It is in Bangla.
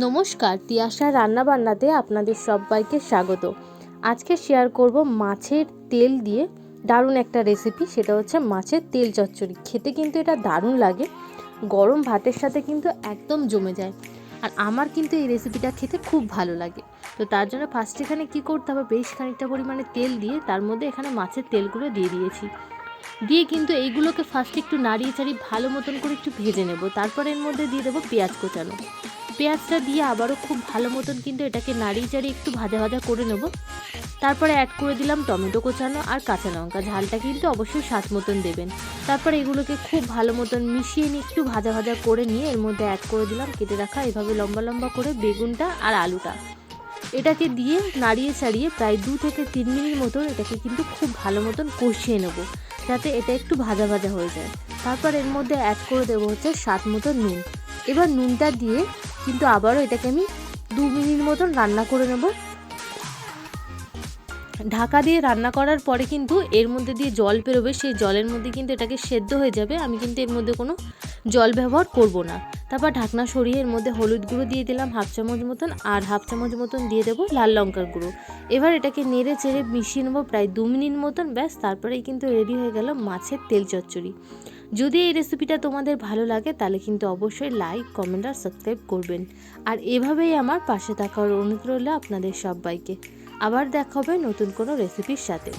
নমস্কার তিয়াশা রান্নাবান্নাতে আপনাদের সবাইকে স্বাগত। আজকে শেয়ার করব মাছের তেল দিয়ে দারুণ একটা রেসিপি সেটা হচ্ছে মাছের তেল চচ্চড়ি। খেতে কিন্তু এটা দারুণ লাগে, গরম ভাতের সাথে কিন্তু একদম জমে যায়। আর আমার কিন্তু এই রেসিপিটা খেতে খুব ভালো লাগে। তো তার জন্য ফার্স্ট এখানে কী করতে হবে? বেশ খানিকটা পরিমাণে তেল দিয়ে তার মধ্যে এখানে মাছের তেলগুলো দিয়ে দিয়েছি। দিয়ে কিন্তু এইগুলোকে ফার্স্ট একটু নাড়িয়ে চাড়িয়ে ভালো মতন করে একটু ভেজে নেব। তারপর এর মধ্যে দিয়ে দেবো পেঁয়াজ কোচানো। পেঁয়াজটা দিয়ে আবারও খুব ভালো মতন কিন্তু এটাকে নাড়িয়ে চাড়িয়ে একটু ভাজা ভাজা করে নেব। তারপরে অ্যাড করে দিলাম টমেটো কোচানো আর কাঁচা লঙ্কা। ঝালটা কিন্তু অবশ্যই স্বাদ মতন দেবেন। তারপর এগুলোকে খুব ভালো মতন মিশিয়ে নিয়ে একটু ভাজা ভাজা করে নিয়ে এর মধ্যে অ্যাড করে দিলাম কেটে রাখা এভাবে লম্বা লম্বা করে বেগুনটা আর আলুটা। এটাকে দিয়ে নাড়িয়ে ছাড়িয়ে প্রায় দু থেকে তিন মিনিট মতন এটাকে কিন্তু খুব ভালো মতন কষিয়ে নেব, যাতে এটা একটু ভাজা ভাজা হয়ে যায়। তারপর এর মধ্যে অ্যাড করে দেবো হচ্ছে স্বাদ মতো নুন। এবার নুনটা দিয়ে কিন্তু আবারও এটাকে আমি দু মিনিট মতন রান্না করে নেব। ঢাকা দিয়ে রান্না করার পরে কিন্তু এর মধ্যে দিয়ে জল বেরোবে, সেই জলের মধ্যে কিন্তু এটাকে সেদ্ধ হয়ে যাবে। আমি কিন্তু এর মধ্যে কোনো জল ব্যবহার করব না। তারপর ঢাকনা সরিয়ে এর মধ্যে হলুদ গুঁড়ো দিয়ে দিলাম হাফ চামচ মতন আর হাফ চামচ মতন দিয়ে দেবো লাল লঙ্কার গুঁড়ো। এবার এটাকে নেড়ে চেড়ে মিশিয়ে নেব প্রায় দু মিনিট মতন, ব্যাস, তারপরেই কিন্তু রেডি হয়ে গেল মাছের তেল চচ্চড়ি। যদি এই রেসিপিটা তোমাদের ভালো লাগে, তাহলে কিন্তু অবশ্যই লাইক কমেন্ট আর সাবস্ক্রাইব করবেন। আর এভাবেই আমার পাশে থাকার অনুরোধ রইল আপনাদের সবাইকে। আবার দেখা হবে নতুন কোনো রেসিপির সাথে।